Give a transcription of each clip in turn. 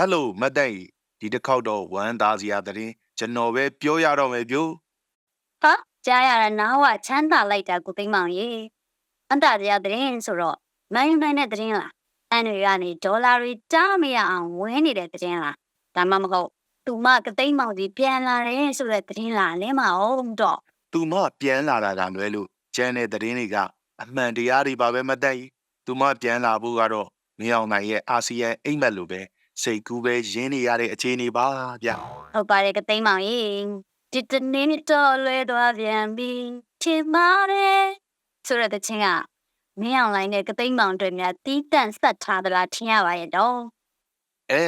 ဟယ်လိုမတ်တိုင်ဒီတစ်ခေါက်တော့ဝမ်းသားစရာသတင်းကျွန်တော်ပဲပြောရတော့မယ်ပြို့ဟာကြားရတာနားဝချမ်းသာလိုက်တာကိုသိမ်းမောင်ရေအန်တာတရားသတင်းဆိုတော့မန်ယူနိုင်းတဲ့သတင်းလားအန်တွေကနေဒေါ်လာတွေတားမရအောင်ဝင်းနေတဲ့သတင်းလားဒါမှမဟုတ်သူမကသိမ်းမောင်ကြီးပြန်လာတယ်ဆိုတဲ့သတင်းလားလဲမအောင်တော့သူမပြန်လာတာကလွဲလို့ကျန်တဲ့သတင်းတွေကအမှန်တရားတွေပါပဲမတ်တိုင်သူမပြန်လာဖို့ကတော့မင်းအောင်နိုင်ရဲ့အာဆီယံအိမ်မက်လိုပဲ စိတ်ကူးပဲရင်းနေရတဲ့အခြေအနေပါဗျဟုတ်ပါတယ်ကသိမ်းမောင်ရေဒီတနေ့တော့လွဲသွားပြန်ပြီထင်ပါတယ်ဆိုတဲ့တဲ့ချင်းကမင်းအောင်လိုင်းနဲ့ကသိမ်းမောင်တွေများတီးတန့်ဆက်ထားသလားထင်ရပါရဲ့တော့အဲ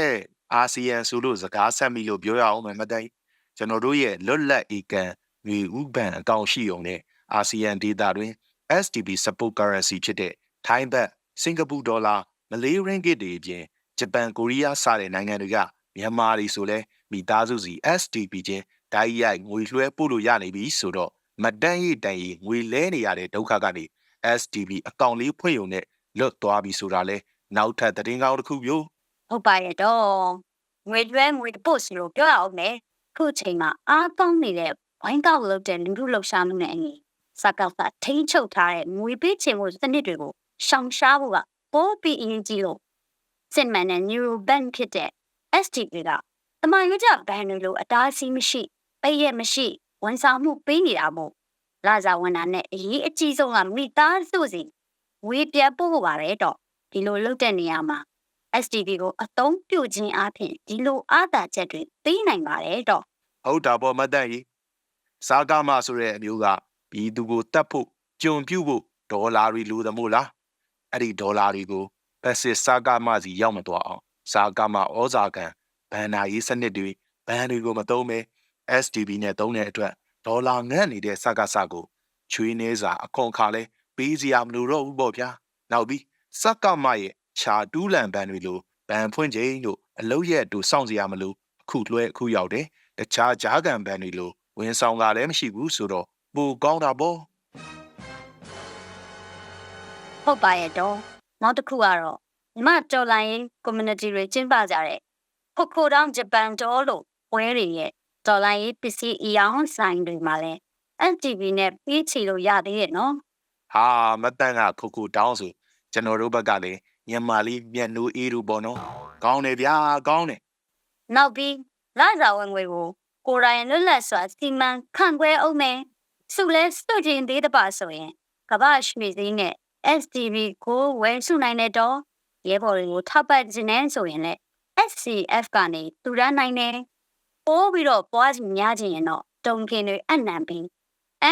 အာဆီယံဆိုလို့စကားဆက်မိလို့ပြောရအောင်မယ်မတ်တိုင်ကျွန်တော်တို့ရဲ့လွတ်လပ်ဧကန်မြေဥပန်အကောင့်ရှိုံနဲ့အာဆီယံဒေတာတွင် STB support currency ဖြစ်တဲ့ထိုင်းဘတ်စင်ကာပူဒေါ်လာမလေးရင်းဂစ်တွေအပြင် ဂျပန်ကိုရီးယားစတဲ့နိုင်ငံတွေကမြန်မာတွေဆိုလဲမိသားစုစီ STB ချင်းဓာတ်ရိုက်ငွေလွှဲပို့လို့ရနေပြီဆိုတော့မတန်းရိတန်ရီငွေလဲနေရတဲ့ဒုက္ခကနေ STB အကောင့်လေးဖွင့်ရုံနဲ့လွတ်သွားပြီဆိုတာလဲနောက်ထပ်သတင်းကောင်းတစ်ခုမျိုးဟုတ်ပါရဲ့တော့ငွေလွှဲငွေတပုတ်စီလို့ပြောရအောင်မယ်ခုချိန်မှာအားကောင်းနေတဲ့ဝိုင်းကောက်လုပ်တဲ့လူလူလှုပ်ရှားမှုနဲ့အညီစကောက်တာထိန်းချုပ်ထားတဲ့ငွေပေးချင်မှုစနစ်တွေကိုရှောင်ရှားဖို့ကပိုပြီးအရေးကြီးလို့ စစ်မှန်တဲ့ Neuro Bank ဖြစ်တဲ့ STP ကတမန်ရကြဘဏ်တွေလိုအတားအဆီးမရှိပိတ်ရက်မရှိဝန်ဆောင်မှုပေးနေတာမို့လာဇာဝန်တာနဲ့အရေးအကြီးဆုံးကမိသားစုစီဝေပြတ်ဖို့ပါပဲတော့ဒီလိုလုပ်တဲ့နေရာမှာ STV ကိုအသုံးပြုခြင်းအပြင်ဒီလိုအားသာချက်တွေသိနိုင်ပါတယ်တော့ဟုတ်တာပေါ့မတ်တန်ကြီးစားကားမဆိုတဲ့အမျိုးကပြည်သူကိုတတ်ဖို့ကြုံပြုတ်ဖို့ဒေါ်လာတွေလိုသမို့လားအဲ့ဒီဒေါ်လာတွေကို ပက်စစ်စားကားမစီရောက်မသွားအောင်စားကားမဩဇာကံဘန်နာရေးစနစ်တွေဘန်တွေကိုမသုံးပဲ STB နဲ့သုံးတဲ့အတွက်ဒေါ်လာငတ်နေတဲ့စကားစကိုချွေးနေစာအခွန်အခါလဲပေးစရာမလိုတော့ဘူးပေါ့ဗျာနောက်ပြီးစက္ကမရဲ့ခြာတူးလန်ဘန်တွေလိုဘန်ဖွင့်ချိန်တို့အလုတ်ရက်တို့စောင့်စရာမလိုအခုလွှဲအခုရောက်တယ်တခြားဂျားကန်ဘန်တွေလိုဝန်ဆောင်ကလည်းမရှိဘူးဆိုတော့ပိုကောင်းတာပေါ့ဟုတ်ပါရဲ့တော့ နောက်တစ်ခုကတော့မြမတော်လိုင်းရေး community တွေကျင်းပကြတဲ့ခိုခိုတောင်ဂျပန်တော်လို့ပွဲတွေရဲ့တော်လိုင်းရေးပစ္စည်းအယောင်ဆိုင်တွေမှာလဲ STV နဲ့ပြီးချီလို့ရသေးရဲ့နော်ဟာမတန်ကခုခုတောင်းဆိုကျွန်တော်တို့ဘက်ကလည်းမြန်မာလေးမျက်နှိုးအေးတို့ပေါ့နော်ကောင်းတယ်ဗျာကောင်းတယ်နောက်ပြီးလာဇာဝင်ငွေကိုကိုယ်တိုင်လွတ်လပ်စွာစီမံခန့်ခွဲအောင်မယ်စုလဲစုကျင်သေးတပါဆိုရင်ကမ္ဘာရွှေစည်းနဲ့ STV ကိုဝယ်စုနိုင်တဲ့တော့ရဲဘော်တွေကိုထောက်ပံ့ခြင်းနဲ့ဆိုရင်လည်း SCF ကနေတူရန်နိုင်တယ်ပိုးပြီးတော့ပွားစီများခြင်းရင်တော့တုံကင်တွေအနံပြီး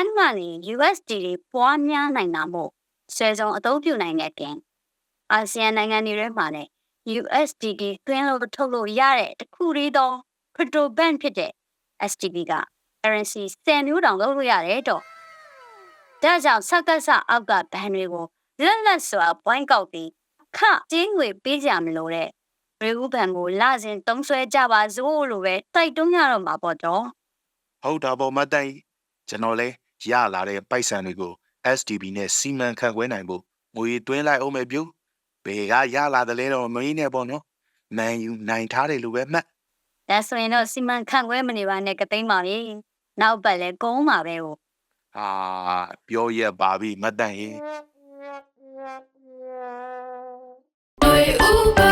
N ကနေ USD တွေပွားများနိုင်တာမို့ဆွဲဆောင်အသုံးပြုနိုင်တဲ့ပြင်အာဆီယံနိုင်ငံတွေထဲမှာလည်း USDT တွင်းလို့ထုတ်လို့ရတဲ့တစ်ခုတည်းသော crypto bank ဖြစ်တဲ့ STB က currency 10မျိုးတောင်လုပ်လို့ရတယ်တော့ဒါကြောင့်စက္ကစအောက်ကဘဏ်တွေကို လက်လက်စွာပွိုင်းကောက်ပြီးခကျင်းငွေပေးကြမလို့တဲ့ရေဦးဘဏ်ကိုလစဉ်တုံးဆွဲကြပါစို့လို့ပဲတိုက်တွန်းရတော့မှာပေါ့တော့ဟုတ်တာပေါ့မတန်ကြီးကျွန်တော်လဲရလာတဲ့ပိုက်ဆံတွေကို STB နဲ့စီမံခန့်ခွဲနိုင်ဖို့ငွေသွင်းလိုက်အောင်မယ်ပြုဘယ်ကရလာတယ်လဲတော့မင်းနဲ့ပေါ့နော်မန်ယူနိုင်ထားတယ်လို့ပဲမှတ်ဒါဆိုရင်တော့စီမံခန့်ခွဲမနေပါနဲ့ကသိမ်းပါလေနောက်ပတ်လဲကုန်းပါပဲဟိုဟာပြောရပါပြီမတန်ရင် Oi, Uber.